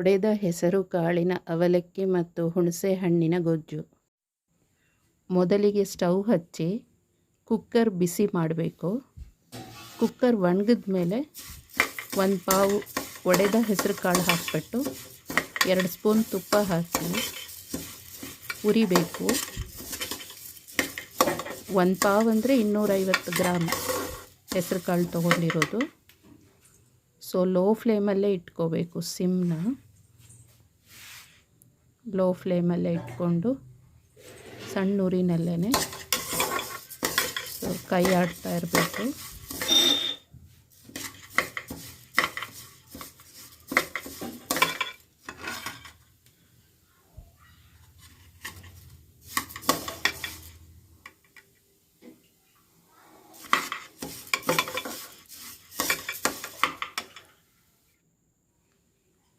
ಒಡೆದ ಹೆಸರು ಕಾಳಿನ ಅವಲಕ್ಕಿ ಮತ್ತು ಹುಣಸೆ ಹಣ್ಣಿನ ಗೊಜ್ಜು. ಮೊದಲಿಗೆ ಸ್ಟವ್ ಹಚ್ಚಿ ಕುಕ್ಕರ್ ಬಿಸಿ ಮಾಡಬೇಕು. ಕುಕ್ಕರ್ ಒಣಗಿದ ಮೇಲೆ ಒಂದು ಪಾವು ಒಡೆದ ಹೆಸರು ಕಾಳು ಹಾಕಿಬಿಟ್ಟು ಎರಡು ಸ್ಪೂನ್ ತುಪ್ಪ ಹಾಕಿ ಉರಿಬೇಕು ಒಂದು ಪಾವು ಅಂದರೆ ಇನ್ನೂರೈವತ್ತು ಗ್ರಾಮ್ ಹೆಸರು ಕಾಳು ತೊಗೊಂಡಿರೋದು. ಸೊ ಲೋ ಫ್ಲೇಮಲ್ಲೇ ಇಟ್ಕೋಬೇಕು, ಸಿಮ್ನ. ಲೋ ಫ್ಲೇಮಲ್ಲೇ ಇಟ್ಕೊಂಡು ಸಣ್ಣ ಉರಿನಲ್ಲೇ ಕೈ ಆಡ್ತಾ ಇರಬೇಕು.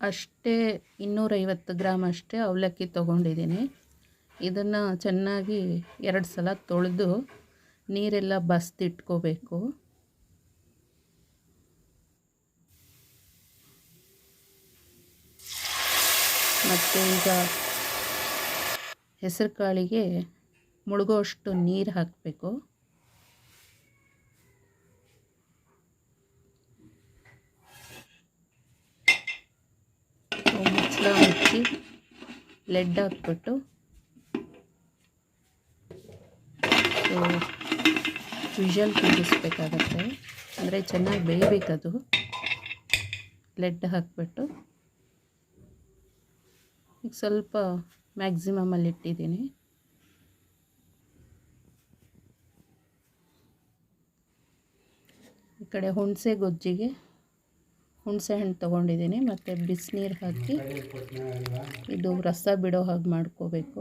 ಅಷ್ಟೇ ಇನ್ನೂರೈವತ್ತು ಗ್ರಾಮ್ ಅಷ್ಟೇ ಅವಲಕ್ಕಿ ತೊಗೊಂಡಿದ್ದೀನಿ. ಇದನ್ನು ಚೆನ್ನಾಗಿ ಎರಡು ಸಲ ತೊಳೆದು ನೀರೆಲ್ಲ ಬಸ್ದಿಟ್ಕೋಬೇಕು. ಮತ್ತು ಈಗ ಹೆಸರುಕಾಳಿಗೆ ಮುಳುಗೋಷ್ಟು ನೀರು ಹಾಕಬೇಕು. ಮುಚ್ಚಿ ಲೆಡ್ ಹಾಕ್ಬಿಟ್ಟು ವಿಷಲ್ ಕೂಗಿಸ್ಬೇಕಾಗತ್ತೆ ಅಂದರೆ ಚೆನ್ನಾಗಿ ಬೇಯಬೇಕದು. ಲೆಡ್ ಹಾಕ್ಬಿಟ್ಟು ಈಗ ಸ್ವಲ್ಪ ಮ್ಯಾಕ್ಸಿಮಮಲ್ಲಿ ಇಟ್ಟಿದ್ದೀನಿ. ಈ ಕಡೆ ಹುಣಸೆ ಗೊಜ್ಜಿಗೆ ಹುಣಸೆ ಹಣ್ಣು ತೊಗೊಂಡಿದ್ದೀನಿ, ಮತ್ತು ಬಿಸಿನೀರು ಹಾಕಿ ಇದು ರಸ ಬಿಡೋ ಹಾಗೆ ಮಾಡ್ಕೋಬೇಕು.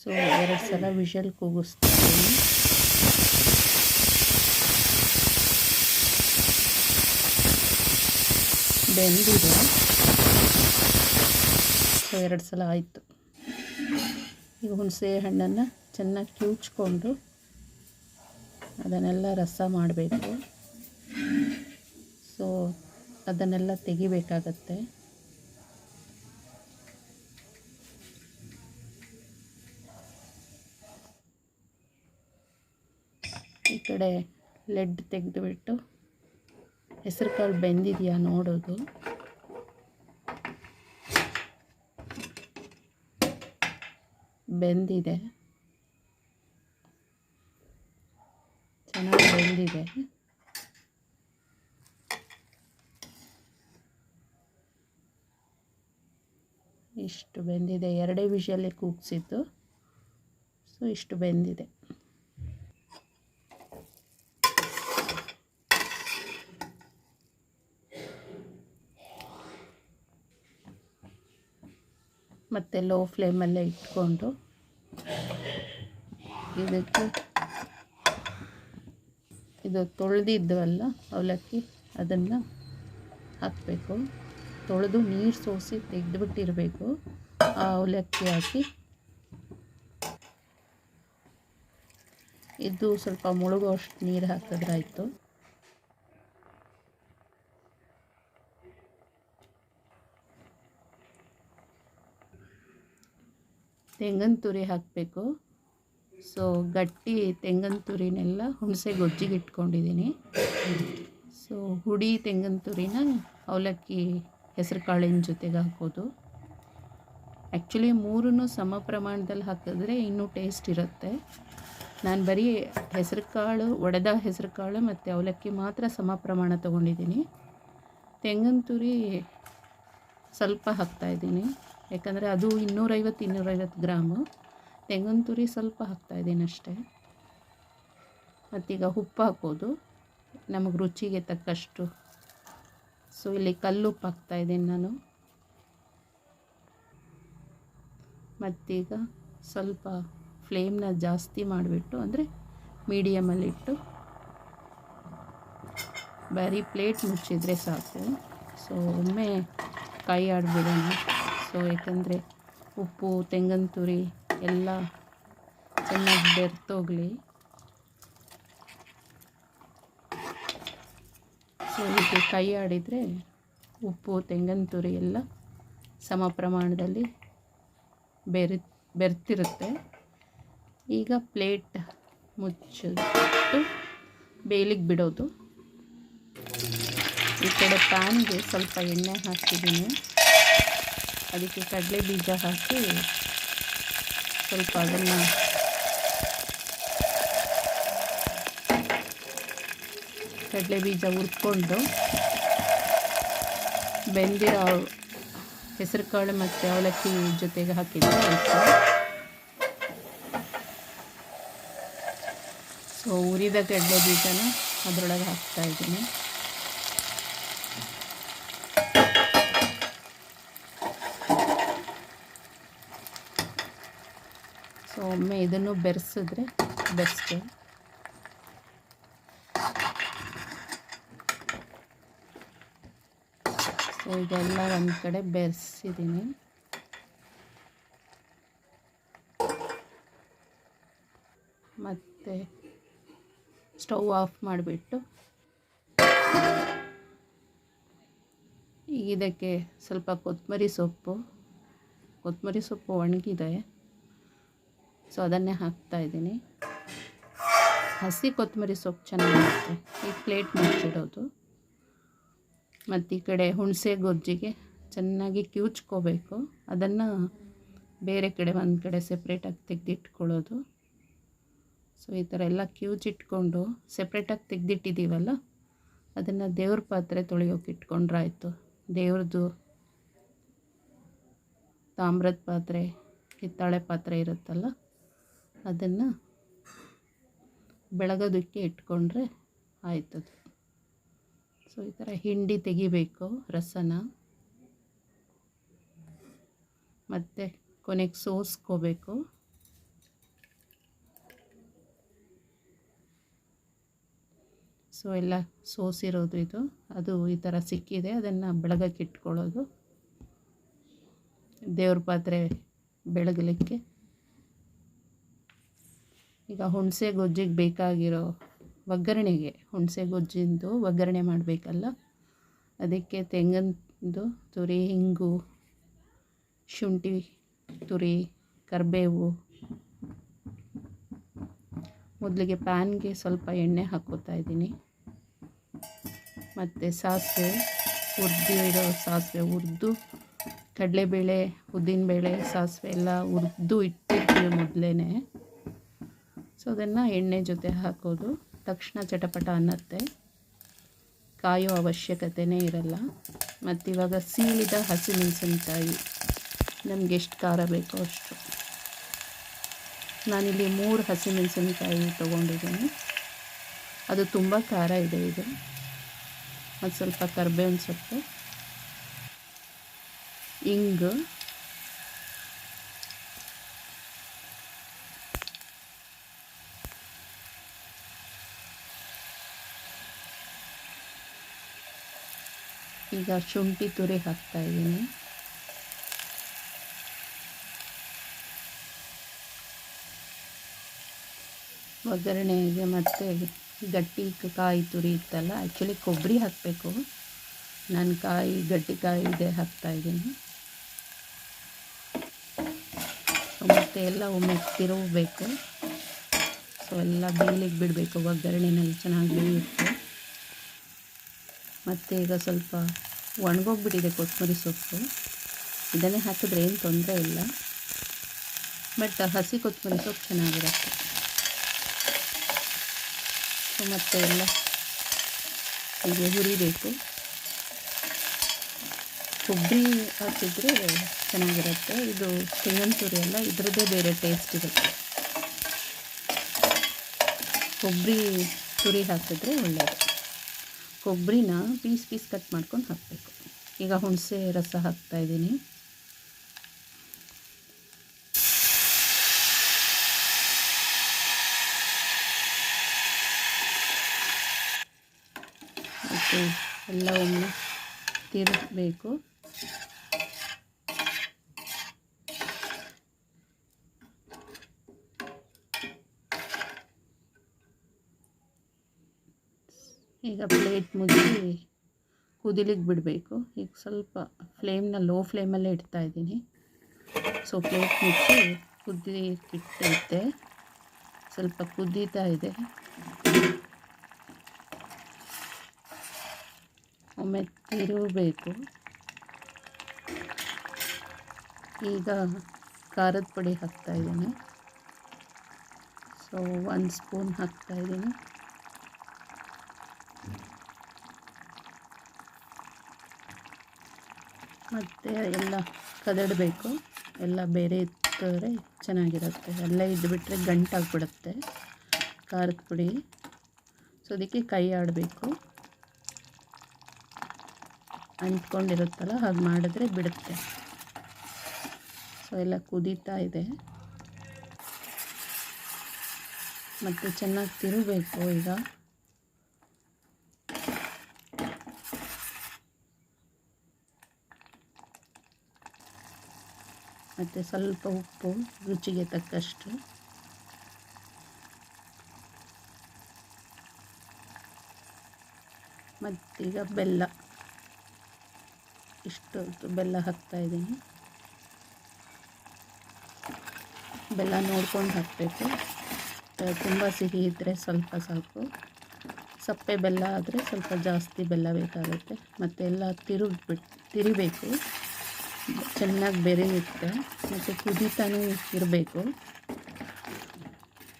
ಸೊ ಎರಡು ಸಲ ವಿಷಲ್ ಕೂಗಿಸ್ತೀನಿ. ಬೆಂದಿದೆ. ಸೊ ಎರಡು ಸಲ ಆಯಿತು. ಈಗ ಹುಣಸೆ ಹಣ್ಣನ್ನು ಚೆನ್ನಾಗಿ ಕಿವುಚ್ಕೊಂಡು ಅದನ್ನೆಲ್ಲ ರಸ ಮಾಡಬೇಕು. ಸೊ ಅದನ್ನೆಲ್ಲ ತೆಗಿಬೇಕಾಗತ್ತೆ. ಈ ಕಡೆ ಲೆಡ್ ತೆಗೆದುಬಿಟ್ಟು ಹೆಸರು ಕಾಳು ಬೆಂದಿದೆಯಾ ನೋಡೋದು. ಬೆಂದಿದೆ. ಚೆನ್ನಾಗಿ ಬೆಂದಿದೆ. ಇಷ್ಟು ಬೆಂದಿದೆ. ಎರಡೇ ವಿಷಯಲ್ಲಿ ಕೂಗ್ಸಿದ್ದು. ಸೊ ಇಷ್ಟು ಬೆಂದಿದೆ. ಮತ್ತು ಲೋ ಫ್ಲೇಮಲ್ಲೇ ಇಟ್ಕೊಂಡು ಇದಕ್ಕೆ ಇದು ತೊಳೆದಿದ್ದವಲ್ಲ ಅವಲಕ್ಕಿ, ಅದನ್ನು ಹಾಕಬೇಕು. ತೊಳೆದು ನೀರು ಸೋಸಿ ತೆಗೆದುಬಿಟ್ಟಿರಬೇಕು. ಅವಲಕ್ಕಿ ಹಾಕಿ. ಇದು ಸ್ವಲ್ಪ ಮುಳುಗುವಷ್ಟು ನೀರು ಹಾಕಿದ್ರಾಯಿತು. ತೆಂಗಿನ ತುರಿ ಹಾಕಬೇಕು. ಸೊ ಗಟ್ಟಿ ತೆಂಗಿನ ತುರಿನೆಲ್ಲ ಹುಣಸೆ ಗೊಜ್ಜಿಗೆ ಇಟ್ಕೊಂಡಿದ್ದೀನಿ ಸೊ ಹುಡಿ ತೆಂಗಿನ ತುರಿನ ಅವಲಕ್ಕಿ ಹೆಸರು ಕಾಳಿನ ಜೊತೆಗೆ ಹಾಕೋದು. ಆ್ಯಕ್ಚುಲಿ ಮೂರನ್ನು ಸಮ ಪ್ರಮಾಣದಲ್ಲಿ ಹಾಕಿದ್ರೆ ಇನ್ನೂ ಟೇಸ್ಟ್ ಇರುತ್ತೆ. ನಾನು ಬರೀ ಹೆಸರು ಕಾಳು ಒಡೆದ ಹೆಸರು ಕಾಳು ಮತ್ತು ಅವಲಕ್ಕಿ ಮಾತ್ರ ಸಮ ಪ್ರಮಾಣ ತೊಗೊಂಡಿದ್ದೀನಿ. ತೆಂಗಿನ ತುರಿ ಸ್ವಲ್ಪ ಹಾಕ್ತಾಯಿದ್ದೀನಿ ಯಾಕಂದರೆ ಅದು ಇನ್ನೂರೈವತ್ತು ಇನ್ನೂರೈವತ್ತು ಗ್ರಾಮು. ತೆಂಗಿನ ತುರಿ ಸ್ವಲ್ಪ ಹಾಕ್ತಾಯಿದ್ದೀನಿ ಅಷ್ಟೇ. ಮತ್ತೀಗ ಉಪ್ಪು ಹಾಕೋದು. ನಮಗೆ ರುಚಿಗೆ ತಕ್ಕಷ್ಟು. ಸೊ ಇಲ್ಲಿ ಕಲ್ಲುಪ್ಪು ಇದ್ದೀನಿ ನಾನು. ಮತ್ತೀಗ ಸ್ವಲ್ಪ ಫ್ಲೇಮ್ನ ಜಾಸ್ತಿ ಮಾಡಿಬಿಟ್ಟು, ಅಂದರೆ ಮೀಡಿಯಮಲ್ಲಿಟ್ಟು ಬರೀ ಪ್ಲೇಟ್ ಮುಚ್ಚಿದರೆ ಸಾಕು. ಸೊ ಒಮ್ಮೆ ಕೈ ಆಡಿಬಿಡೋಣ. ಸೊ ಯಾಕಂದರೆ ಉಪ್ಪು, ತೆಂಗಿನ ತುರಿ ಎಲ್ಲ ಚೆನ್ನಾಗಿ ಬೆರ್ತೋಗಲಿ ಸೊ ಕೈ ಆಡಿದರೆ ಉಪ್ಪು, ತೆಂಗಿನ ತುರಿ ಎಲ್ಲ ಸಮ ಪ್ರಮಾಣದಲ್ಲಿ ಬೆರೆ, ಬೆರ್ತಿರುತ್ತೆ. ಈಗ ಪ್ಲೇಟ್ ಮುಚ್ಚಿಟ್ಟು ಬೇಲಿಗೆ ಬಿಡೋದು. ಈ ಕಡೆ ಪ್ಯಾನ್ಗೆ ಸ್ವಲ್ಪ ಎಣ್ಣೆ ಹಾಕಿದ್ದೀನಿ ಅದಕ್ಕೆ ಕಡಲೆ ಬೀಜ ಹಾಕಿ ಸ್ವಲ್ಪ ಅದನ್ನು ಕಡಲೆ ಬೀಜ ಹುರ್ಕೊಂಡು ಬೆಂದಿರೋ ಹೆಸರು ಕಾಳು ಮತ್ತು ಅವಲಕ್ಕಿ ಜೊತೆಗೆ ಆಯಿತು. ಸೊ ಉರಿದ ಕಡಲೆ ಬೀಜನ ಅದರೊಳಗೆ ಹಾಕ್ತಾ ಇದ್ದೀನಿ. ಸೊ ಒಮ್ಮೆ ಇದನ್ನು ಬೆರೆಸಿದ್ರೆ ಬೆಸ್ಟ್ ಇದೆಲ್ಲ ಒಂದು ಕಡೆ ಬೆರೆಸಿದ್ದೀನಿ ಮತ್ತು ಸ್ಟವ್ ಆಫ್ ಮಾಡಿಬಿಟ್ಟು ಈಗ ಇದಕ್ಕೆ ಸ್ವಲ್ಪ ಕೊತ್ತಂಬರಿ ಸೊಪ್ಪು ಕೊತ್ತಂಬರಿ ಸೊಪ್ಪು ಒಣಗಿದೆ. ಸೊ, ಅದನ್ನೇ ಹಾಕ್ತಾ ಇದ್ದೀನಿ. ಹಸಿ ಕೊತ್ತಂಬರಿ ಸೊಪ್ಪು ಚೆನ್ನಾಗಿರುತ್ತೆ. ಈ ಪ್ಲೇಟ್ ಮುಚ್ಚಿಡೋದು. ಮತ್ತು ಈ ಕಡೆ ಹುಣಸೆ ಗೊಜ್ಜಿಗೆ ಚೆನ್ನಾಗಿ ಕಿವುಚ್ಕೋಬೇಕು ಅದನ್ನು ಬೇರೆ ಕಡೆ ಒಂದು ಕಡೆ ಸೆಪ್ರೇಟಾಗಿ ತೆಗೆದಿಟ್ಕೊಳ್ಳೋದು. ಸೊ ಈ ಥರ ಎಲ್ಲ ಕಿವುಚಿಟ್ಕೊಂಡು ಸೆಪ್ರೇಟಾಗಿ ತೆಗೆದಿಟ್ಟಿದ್ದೀವಲ್ಲ ಅದನ್ನು ದೇವ್ರ ಪಾತ್ರೆ ತೊಳೆಯೋಕೆ ಇಟ್ಕೊಂಡ್ರೆ ಆಯಿತು ದೇವ್ರದ್ದು ತಾಮ್ರದ ಪಾತ್ರೆ, ಹಿತ್ತಾಳೆ ಪಾತ್ರೆ ಇರುತ್ತಲ್ಲ, ಅದನ್ನು ಬೆಳಗೋದಕ್ಕೆ ಇಟ್ಕೊಂಡ್ರೆ ಆಯ್ತದು. ಸೊ ಈ ಥರ ಹಿಂಡಿ ತೆಗಿಬೇಕು, ರಸನ. ಮತ್ತು ಕೊನೆಗೆ ಸೋಸ್ಕೋಬೇಕು. ಸೊ ಎಲ್ಲ ಸೋಸಿರೋದು ಇದು. ಅದು ಈ ಥರ ಸಿಕ್ಕಿದೆ. ಅದನ್ನು ಬೆಳಗಕ್ಕೆ ಇಟ್ಕೊಳ್ಳೋದು. ದೇವ್ರ ಪಾತ್ರೆ ಬೆಳಗಲಿಕ್ಕೆ. ಈಗ ಹುಣಸೆ ಗೊಜ್ಜಿಗೆ ಬೇಕಾಗಿರೋ ಒಗ್ಗರಣೆಗೆ, ಹುಣಸೆ ಗೊಜ್ಜಿಂದು ಒಗ್ಗರಣೆ ಮಾಡಬೇಕಲ್ಲ? ಅದಕ್ಕೆ ತೆಂಗಿನದು ತುರಿ ಹಿಂಗು ಶುಂಠಿ ತುರಿ, ಕರಿಬೇವು. ಮೊದಲಿಗೆ ಪ್ಯಾನ್ಗೆ ಸ್ವಲ್ಪ ಎಣ್ಣೆ ಹಾಕೋತಾ ಇದ್ದೀನಿ. ಮತ್ತು ಸಾಸಿವೆ ಹುರಿದು, ಇರೋ ಸಾಸಿವೆ ಉರಿದು ಕಡಲೆಬೇಳೆ, ಉದ್ದಿನಬೇಳೆ, ಸಾಸಿವೆ ಎಲ್ಲ ಉರಿದು ಇಟ್ಟಿರ್ತೀವಿ ಮೊದಲೇ ಸೊ ಅದನ್ನು ಎಣ್ಣೆ ಜೊತೆ ಹಾಕೋದು. ತಕ್ಷಣ ಚಟಪಟ ಅನ್ನತ್ತೆ. ಕಾಯೋ ಅವಶ್ಯಕತೆಯೇ ಇರಲ್ಲ. ಮತ್ತು ಇವಾಗ ಸೀಳಿದ ಹಸಿಮೆಣಸಿನ್ಕಾಯಿ ನಮ್ಗೆ ಎಷ್ಟು ಖಾರ ಬೇಕೋ ಅಷ್ಟು. ನಾನಿಲ್ಲಿ ಮೂರು ಹಸಿಮೆಣಸಿನ್ಕಾಯಿ ತೊಗೊಂಡಿದ್ದೀನಿ. ಅದು ತುಂಬ ಖಾರ ಇದೆ ಇದು. ಮತ್ತು ಸ್ವಲ್ಪ ಕರ್ಬೇವಿನ ಸೊಪ್ಪು. ಇಂಗು. ಈಗ ಶುಂಠಿ ತುರಿ ಹಾಕ್ತಾ ಇದ್ದೀನಿ. ಒಗ್ಗರಣೆಗೆ ಮತ್ತು ಗಟ್ಟಿ ಕಾಯಿ ತುರಿ ಇತ್ತಲ್ಲ ಆ್ಯಕ್ಚುಲಿ ಕೊಬ್ಬರಿ ಹಾಕಬೇಕು. ನಾನು ಕಾಯಿ, ಗಟ್ಟಿ ಕಾಯಿ ಇದೆ ಹಾಕ್ತಾಯಿದ್ದೀನಿ ಮತ್ತೆ ಎಲ್ಲ ಒಮ್ಮೆ ತಿರುಗಬೇಕು. ಸೊ ಎಲ್ಲ ಬೇಯಲಿಕ್ಕೆ ಬಿಡಬೇಕು, ಒಗ್ಗರಣೆನಲ್ಲಿ ಚೆನ್ನಾಗಿ ಮತ್ತು ಈಗ ಸ್ವಲ್ಪ ಒಣಗೋಗ್ಬಿಟ್ಟಿದೆ ಕೊತ್ತಂಬರಿ ಸೊಪ್ಪು. ಇದನ್ನೇ ಹಾಕಿದ್ರೆ ಏನು ತೊಂದರೆ ಇಲ್ಲ. ಬಟ್ ಹಸಿ ಕೊತ್ತಂಬರಿ ಸೊಪ್ಪು ಚೆನ್ನಾಗಿರುತ್ತೆ. ಮತ್ತೆ ಎಲ್ಲ ಹೀಗೆ ಹುರಿಬೇಕು. ಕೊಬ್ಬರಿ ಹಾಕಿದರೆ ಚೆನ್ನಾಗಿರುತ್ತೆ. ಇದು ತೆಂಗಿನ ತುರಿ ಎಲ್ಲ ಇದರದ್ದೇ ಬೇರೆ ಟೇಸ್ಟ್ ಇರುತ್ತೆ ಕೊಬ್ಬರಿ ತುರಿ ಹಾಕಿದ್ರೆ ಒಳ್ಳೆಯದು ಕೊಬ್ಬರಿನ ಪೀಸ್ ಪೀಸ್ ಕಟ್ ಮಾಡ್ಕೊಂಡು ಹಾಕಬೇಕು. ಈಗ ಹುಣಸೆ ರಸ ಹಾಕ್ತಾಯಿದ್ದೀನಿ ಮತ್ತು ಎಲ್ಲ ಒಮ್ಮೆ ತಿರುಗಬೇಕು ಈಗ ಪ್ಲೇಟ್ ಮುಗಿಸಿ ಕುದಿಲಿಕ್ಕೆ ಬಿಡಬೇಕು. ಈಗ ಸ್ವಲ್ಪ ಫ್ಲೇಮ್ನ ಲೋ ಫ್ಲೇಮಲ್ಲೇ ಇಡ್ತಾ ಇದ್ದೀನಿ. ಸೊ ಪ್ಲೇಟ್ ಮುಚ್ಚಿ ಕುದಿಲಿಕ್ಕಿಟ್ಟೈತೆ. ಸ್ವಲ್ಪ ಕುದೀತಾ ಇದೆ. ಒಮ್ಮೆ ತಿರುಗಬೇಕು. ಈಗ ಖಾರದ ಪುಡಿ ಹಾಕ್ತಾಯಿದ್ದೀನಿ ಸೊ ಒಂದು ಸ್ಪೂನ್ ಹಾಕ್ತಾ ಮತ್ತು ಎಲ್ಲ ಕದಡಬೇಕು. ಎಲ್ಲ ಬೇರೆ ಇತ್ತಂದರೆ ಚೆನ್ನಾಗಿರುತ್ತೆ. ಎಲ್ಲ ಇದ್ದುಬಿಟ್ರೆ ಗಂಟಾಗ್ಬಿಡುತ್ತೆ. ಖಾರದ ಪುಡಿ. ಸೊ ಅದಕ್ಕೆ ಕೈ ಆಡಬೇಕು. ಅಂಟ್ಕೊಂಡಿರುತ್ತಲ್ಲ, ಹಾಗೆ ಮಾಡಿದ್ರೆ ಬಿಡುತ್ತೆ. ಸೊ ಎಲ್ಲ ಕುದೀತಾ ಇದೆ. ಮತ್ತು ಚೆನ್ನಾಗಿ ತಿರುಗಬೇಕು ಈಗ. ಮತ್ತು ಸ್ವಲ್ಪ ಉಪ್ಪು ರುಚಿಗೆ ತಕ್ಕಷ್ಟು. ಮತ್ತೀಗ ಬೆಲ್ಲ. ಇಷ್ಟು ಬೆಲ್ಲ ಹಾಕ್ತಾ ಇದ್ದೀನಿ. ಬೆಲ್ಲ ನೋಡ್ಕೊಂಡು ಹಾಕಬೇಕು. ತುಂಬ ಸಿಹಿ ಇದ್ದರೆ ಸ್ವಲ್ಪ ಸಾಕು. ಸಪ್ಪೆ ಬೆಲ್ಲ ಆದರೆ ಸ್ವಲ್ಪ ಜಾಸ್ತಿ ಬೆಲ್ಲ ಬೇಕಾಗುತ್ತೆ. ಮತ್ತು ಎಲ್ಲ ತಿರುಗ್ಬಿಟ್ಟು ತಿರಿಬೇಕು. ಚೆನ್ನಾಗಿ ಬೆರೆಯುತ್ತೆ ಮತ್ತು ಕುದೀತಾನೂ ಇರಬೇಕು.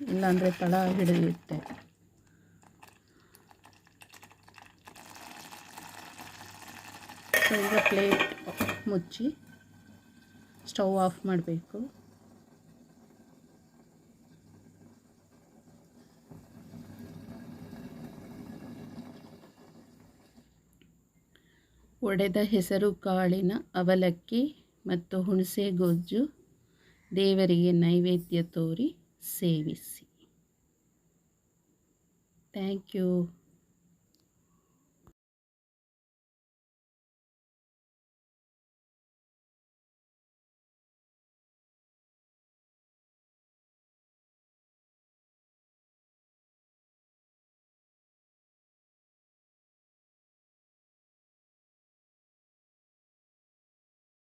ಇಲ್ಲಾಂದರೆ ತಳ ಹಿಡಿಯುತ್ತೆ. ಈಗ ಪ್ಲೇಟ್ ಮುಚ್ಚಿ ಸ್ಟವ್ ಆಫ್ ಮಾಡಬೇಕು. ಒಡೆದ ಹೆಸರು ಕಾಳಿನ ಅವಲಕ್ಕಿ ಮತ್ತು ಹುಣಸೆ ಗೊಜ್ಜು ದೇವರಿಗೆ ನೈವೇದ್ಯ ತೋರಿ ಸೇವಿಸಿ. Thank you